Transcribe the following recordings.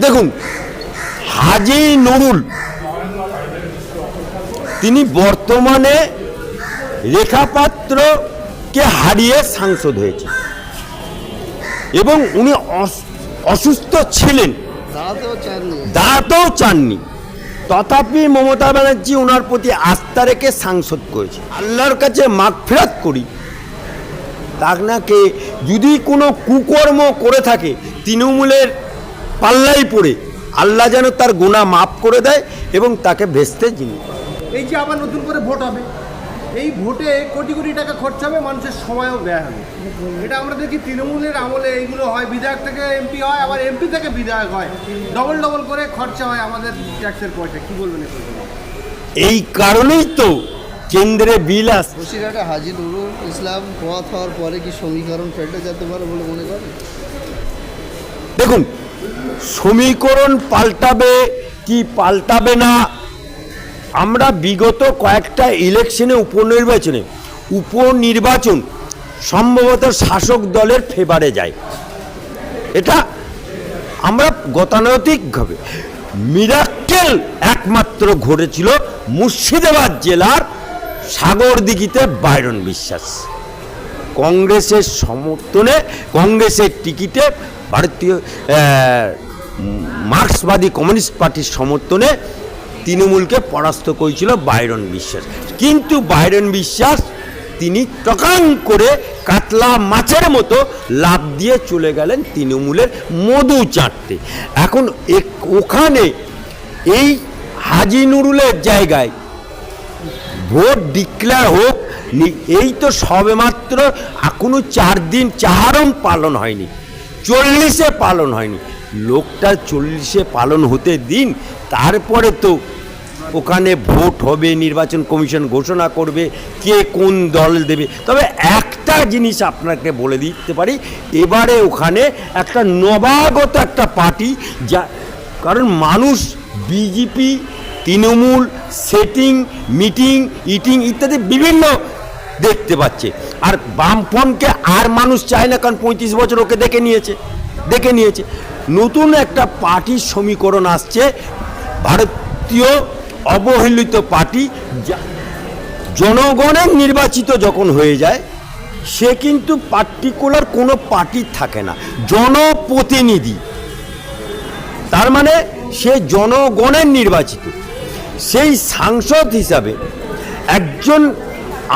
দেখুন হাজি নুরুল তিনি বর্তমানে রেখাপাত্রকে হারিয়ে সাংসদ হয়েছে এবং উনি অস- অসুস্থ ছিলেন। দাঁড়াতেও চাননি। তথাপি মমতা ব্যানার্জি ওনার প্রতি আস্থা রেখে সাংসদ করেছে। আল্লাহর কাছে মাগফিরাত করি। তাকে যদি কোনো কুকর্ম করে থাকে তৃণমূলের পাল্লাই পড়ে। আল্লাহ যেন তার গুণা মাফ করে দেয় এবং তাকে ভেস্তে যিনি এই যে আবার নতুন করে ভোট হবে এই ভোটে কোটি কোটি টাকা খরচা হবে মানুষের সময়ও ব্যয় হবে। এটা আমরা দেখি তৃণমূলের আমলে এইগুলো হয় বিধায়ক থেকে এমপি হয় আবার এমপি থেকে বিধায়ক হয়। ডবল ডবল করে খরচা হয় আমাদের ট্যাক্সের পয়সা কি বলবেন এই কারণেই তো কেন্দ্রে বিল আস বসিরহাটে হাজি নুরুল ইসলাম পথ হওয়ার পরে কি সমীকরণ ফেটে যেতে পারে বলে মনে করেন? দেখুন সমীকরণ পাল্টাবে কি পাল্টাবে না? আমরা বিগত কয়েকটা ইলেকশনে উপনির্বাচনে উপনির্বাচন সম্ভবত শাসক দলের ফেভারে যায়। এটা আমরা গতানৈতিকভাবে মিরাক্কেল একমাত্র ঘটেছিল মুর্শিদাবাদ জেলার সাগরদিঘিতে বাইরন বিশ্বাস। কংগ্রেসের সমর্থনে, কংগ্রেসের টিকিটে ভারতীয় মার্ক্সবাদী কমিউনিস্ট পার্টির সমর্থনে তৃণমূলকে পরাস্ত করেছিল বাইরন বিশ্বাস। কিন্তু বাইরন বিশ্বাস তিনি টকাং করে কাতলা মাছের মতো লাভ দিয়ে চলে গেলেন তৃণমূলের মধু চাটতে। এখন ওখানে এই হাজি নুরুলের জায়গায় ভোট ডিক্লেয়ার হোক এই তো সবেমাত্র এখনও চার দিন চাহারম পালন হয়নি, চল্লিশে পালন হয়নি। লোকটা চল্লিশে পালন হতে দিন, তারপরে তো ওখানে ভোট হবে, নির্বাচন কমিশন ঘোষণা করবে, কে কোন দল দেবে। তবে একটা জিনিস আপনাকে বলে দিতে পারি, এবারে ওখানে একটা নবাগত একটা পার্টি যা, কারণ মানুষ, BJP, Trinamool, setting, meeting, eating ইত্যাদি বিভিন্ন দেখতে পাচ্ছে। আর বামফ্রন্টকে আর মানুষ চায় না, কারণ পঁয়ত্রিশ বছর ওকে দেখে নিয়েছে দেখে নিয়েছে। নতুন একটা পার্টির সমীকরণ আসছে, ভারতীয় অবহেলিত পার্টি জনগণের নির্বাচিত যখন হয়ে যায়, সে কিন্তু পার্টিকুলার কোনো পার্টির থাকে না, জনপ্রতিনিধি। তার মানে সে জনগণের নির্বাচিত। সেই সাংসদ হিসাবে একজন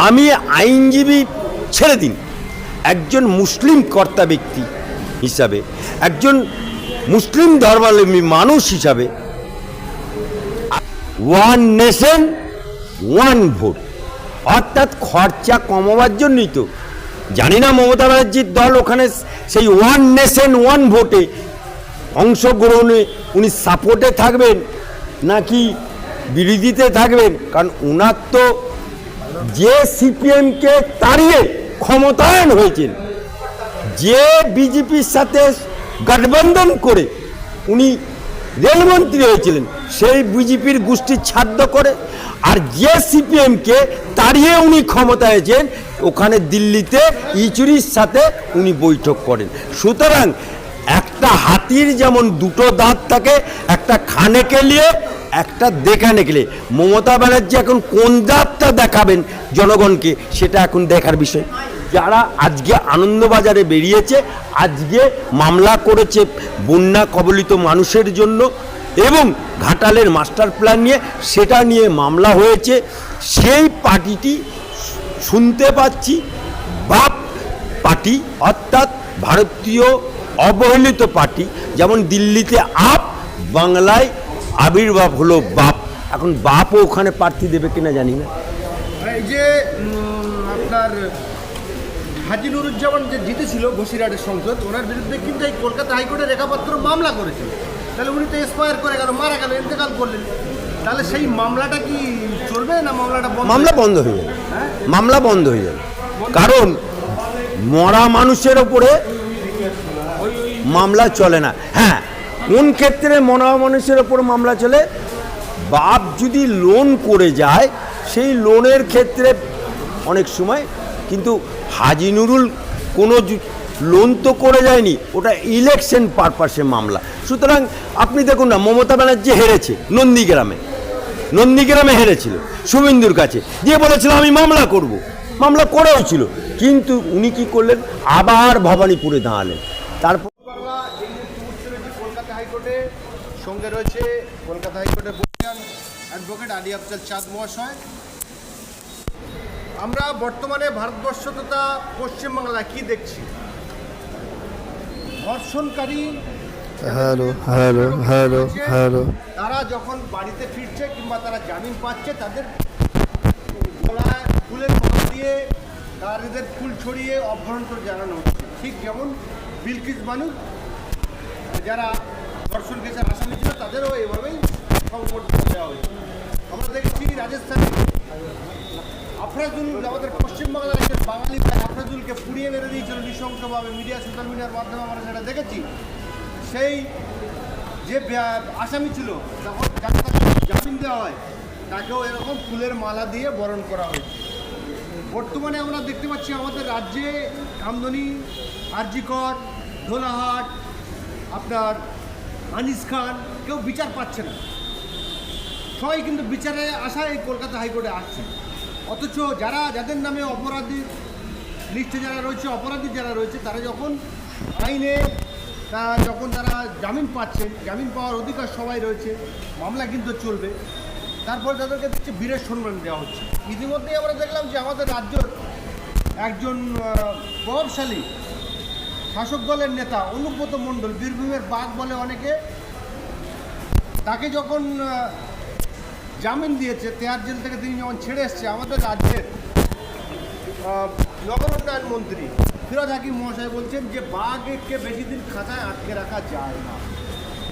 আমি আইনজীবী ছেড়ে দিন, একজন মুসলিম কর্তা ব্যক্তি হিসাবে, একজন মুসলিম ধর্মাবলম্বী মানুষ হিসাবে ওয়ান নেশন ওয়ান ভোট অর্থাৎ খরচা কমাবার জন্যই তো। জানি না মমতা ব্যানার্জির দল ওখানে সেই ওয়ান নেশন ওয়ান ভোটে অংশগ্রহণে উনি সাপোর্টে থাকবেন নাকি বিরোধীতে থাকবেন? কারণ ওনার তো যে সিপিএমকে তাড়িয়ে ক্ষমতায়ন হয়েছেন, যে বিজেপির সাথে গঠবন্ধন করে উনি রেলমন্ত্রী হয়েছিলেন, সেই বিজেপির গোষ্ঠী ছাদ্য করে, আর যে সিপিএমকে তাড়িয়ে উনি ক্ষমতা হয়েছেন, ওখানে দিল্লিতে ইচুরির সাথে উনি বৈঠক করেন। সুতরাং একটা হাতির যেমন দুটো দাঁত থাকে, একটা খানে কেলিয়ে একটা দেখানে গেলে মমতা ব্যানার্জি এখন কোন দাঁতটা দেখাবেন জনগণকে, সেটা এখন দেখার বিষয়। যারা আজকে আনন্দবাজারে বেরিয়েছে, আজকে মামলা করেছে বন্যা কবলিত মানুষের জন্য এবং ঘাটালের মাস্টার প্ল্যান নিয়ে সেটা নিয়ে মামলা হয়েছে, সেই পার্টিটি শুনতে পাচ্ছি। বাপ পার্টি অর্থাৎ ভারতীয় অবহেলিত পার্টি, যেমন দিল্লিতে আপ, বাংলায় আবির্ভাব হলো বাপ। এখন বাপও ওখানে প্রার্থী দেবে কিনা জানি না। এই যে আপনার হাজি নুরুজ্জামান যে জিতেছিল বসিরহাটের সংসদ ওনার বিরুদ্ধে কিন্তু এই কলকাতা হাইকোর্টে রেখাপত্র মামলা করেছিল তাহলে উনি তো এক্সপায়ার করে গেল মারা গেল ইন্তেকাল করলেন। তাহলে সেই মামলাটা কি চলবে না মামলাটা মামলা বন্ধ হয়ে যাবে। হ্যাঁ? মামলা বন্ধ হয়ে যাবে। কারণ মরা মানুষের ওপরে মামলা চলে না। হ্যাঁ কোন ক্ষেত্রে মরা মানুষের ওপর মামলা চলে? বাপ যদি লোন করে যায় সেই লোনের ক্ষেত্রে অনেক সময় কিন্তু হাজি নুরুল কোনো লোন তো করে যায়নি, ওটা ইলেকশন পারপাসে মামলা। সুতরাং আপনি দেখুন না, মমতা ব্যানার্জি হেরেছে নন্দীগ্রামে। নন্দীগ্রামে হেরেছিল শুভেন্দুর কাছে। দিয়ে বলেছিল, আমি মামলা করব। মামলা করেও ছিল। কিন্তু উনি কি করলেন? আবার ভবানীপুরে দাঁড়ালেন। তারপর সঙ্গে রয়েছে কলকাতা হাইকোর্টের অ্যাডভোকেট আলী আফজাল চাঁদ মহাশয়। আমরা বর্তমানে ভারতবর্ষ তথা পশ্চিমবাংলা কি দেখছি? ধর্ষণকারী হ্যালো হ্যালো হ্যালো হ্যালো। তারা যখন বাড়িতে ফিরছে কিংবা তারা জামিন পাচ্ছে তাদের গলায় ফুলের মালা দিয়ে তাদের ফুল ছড়িয়ে করে জানানো হচ্ছে। ঠিক যেমন বিলকিস বানু যারা ধর্ষণ কেসের আসামি ছিল তাদেরও এভাবেই সংবর্ধনা দেওয়া হয়েছে। আমরা দেখছি রাজস্থানে আফরাজুল আমাদের পশ্চিমবাংলার একজন বাঙালি ভাই আফরাজুলকে পুড়িয়ে মেরে দিয়েছিল নৃশংসভাবে মিডিয়া সোশ্যাল মিডিয়ার মাধ্যমে আমরা সেটা দেখেছি। সেই যে আসামি ছিল, যখন জামিন দেওয়া হয়, তাকেও এরকম ফুলের মালা দিয়ে বরণ করা হয়েছে। বর্তমানে আমরা দেখতে পাচ্ছি আমাদের রাজ্যে কামদনি আরজিকর, ধোলাহাট, আপনার আনিস খান, কেউ বিচার পাচ্ছে না। সবাই কিন্তু বিচারে আসা এই কলকাতা হাইকোর্টে আসছে। অথচ যারা, যাদের নামে অপরাধী লিস্টে যারা রয়েছে, অপরাধী যারা রয়েছে, তারা যখন আইনে যখন তারা জামিন পাচ্ছে, জামিন পাওয়ার অধিকার সবাই রয়েছে, মামলা কিন্তু চলবে। তারপরে তাদেরকে দিচ্ছে বীরের সম্মান দেওয়া হচ্ছে। ইতিমধ্যেই আমরা দেখলাম যে আমাদের রাজ্যর একজন প্রভাবশালী শাসক দলের নেতা অনুব্রত মণ্ডল, বীরভূমের বাঘ বলে অনেকে, তাকে যখন জামিন দিয়েছে তেহার জেল থেকে তিনি যখন ছেড়ে এসছে আমাদের রাজ্যের আহ, নগর উন্নয়ন মন্ত্রী ফিরোজ হাকিম মহাশয় বলছেন যে বাঘকে বেশি দিন খাঁচায় আটকে রাখা যায় না।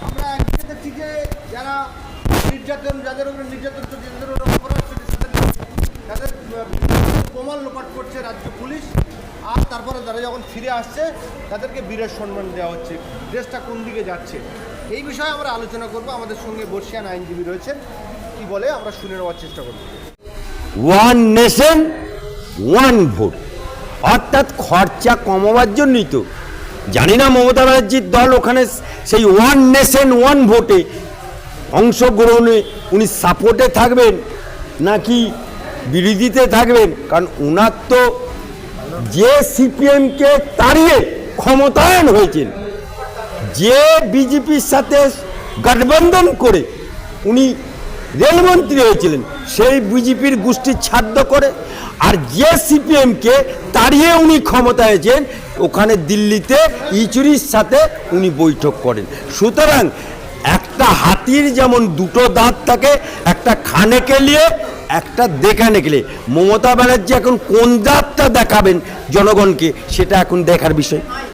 আমরা একদিকে দেখছি যে যারা নির্যাতন যাদের উপরে নির্যাতন করছে যাদের উপরে অপরাধ তাদের প্রমাণ লোপাট করছে রাজ্য পুলিশ। আর তারপরে তারা যখন ফিরে আসছে তাদেরকে বীরের সম্মান দেওয়া হচ্ছে দেশটা কোন দিকে যাচ্ছে। এই বিষয়ে আমরা আলোচনা করব। আমাদের সঙ্গে বর্ষিয়ান আইনজীবী রয়েছেন কি বলে, আমরা শুনে নেওয়ার চেষ্টা করব। ওয়ান নেশন ওয়ান ভোট অর্থাৎ খরচা কমাবার জন্যই তো। জানি না মমতা ব্যানার্জির দল ওখানে সেই ওয়ান নেশন ওয়ান ভোটে অংশগ্রহণে উনি সাপোর্টে থাকবেন নাকি বিরোধীতে থাকবেন? কারণ ওনার তো যে সিপিএমকে তাড়িয়ে ক্ষমতায়ন হয়েছেন, যে বিজেপির সাথে গঠবন্ধন করে উনি রেলমন্ত্রী হয়েছিলেন, সেই বিজেপির গোষ্ঠী ছাদ্য করে, আর যে সিপিএমকে তাড়িয়ে উনি ক্ষমতা হয়েছেন ওখানে দিল্লিতে ইচুরির সাথে উনি বৈঠক করেন। সুতরাং একটা হাতির যেমন দুটো দাঁত থাকে, একটা খানে কেলিয়ে একটা দেখানে গেলে মমতা ব্যানার্জি এখন কোন দাঁতটা দেখাবেন জনগণকে, সেটা এখন দেখার বিষয়।